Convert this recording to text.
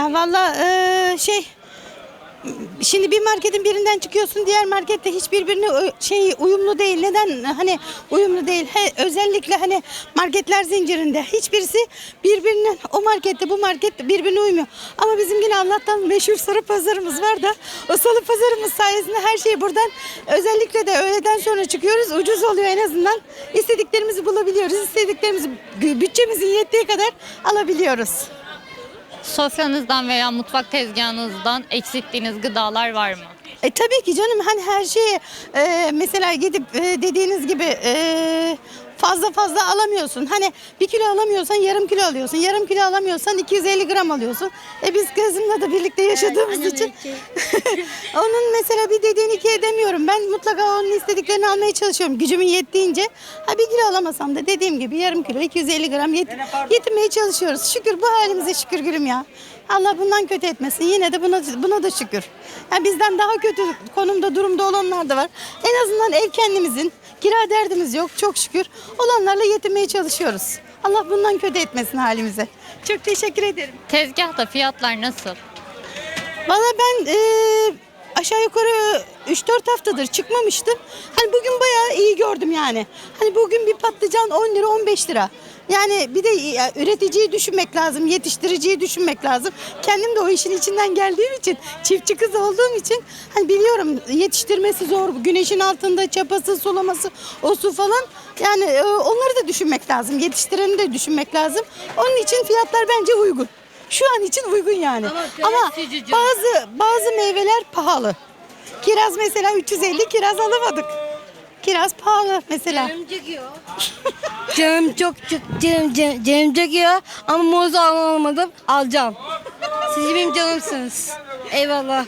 Ya valla eee, şey Şimdi bir marketin birinden çıkıyorsun diğer markette hiçbirbirine şey uyumlu değil. Neden hani uyumlu değil? He, özellikle hani marketler zincirinde hiçbirisi birbirinin o markette bu market birbirine uymuyor. Ama bizim yine Allah'tan meşhur salı pazarımız var da o salı pazarımız sayesinde her şeyi buradan özellikle de öğleden sonra çıkıyoruz. Ucuz oluyor en azından. İstediklerimizi bulabiliyoruz. İstediklerimizi bütçemizin yettiği kadar alabiliyoruz. Sofranızdan veya mutfak tezgahınızdan eksilttiğiniz gıdalar var mı? E tabii ki canım hani her şeyi e, mesela gidip e, dediğiniz gibi e, fazla fazla alamıyorsun. Hani bir kilo alamıyorsan yarım kilo alıyorsun. Yarım kilo alamıyorsan 250 gram alıyorsun. E biz kızımla da birlikte yaşadığımız için onun mesela bir dediğini iki edemiyorum. Ben mutlaka onun istediklerini almaya çalışıyorum gücümün yettiğince. Ha bir kilo alamasam da dediğim gibi yarım kilo 250 gram yet yetinmeye çalışıyoruz. Şükür bu halimize şükür gülüm ya. Allah bundan kötü etmesin. Yine de buna buna da şükür. Yani bizden daha kötü konumda durumda olanlar da var. En azından ev kendimizin. Kira derdimiz yok çok şükür. Olanlarla yetinmeye çalışıyoruz. Allah bundan kötü etmesin halimize. Çok teşekkür ederim. Tezgahta fiyatlar nasıl? Valla ben e, aşağı yukarı 3-4 haftadır çıkmamıştım. Hani bugün bayağı iyi gördüm yani. Hani bugün bir patlıcan 10 lira 15 lira. Yani bir de ya, üreticiyi düşünmek lazım, yetiştiriciyi düşünmek lazım. Kendim de o işin içinden geldiğim için, çiftçi kız olduğum için hani biliyorum yetiştirmesi zor. Güneşin altında çapası, sulaması, o su falan. Yani e, onları da düşünmek lazım. Yetiştireni de düşünmek lazım. Onun için fiyatlar bence uygun. Şu an için uygun yani. Ama, bazı bazı meyveler pahalı. Kiraz mesela 350 kiraz alamadık. Kiraz pahalı mesela. Canım çok çok canım, canım, canım çekiyor ama muz alamadım alacağım. Siz benim canımsınız. Eyvallah.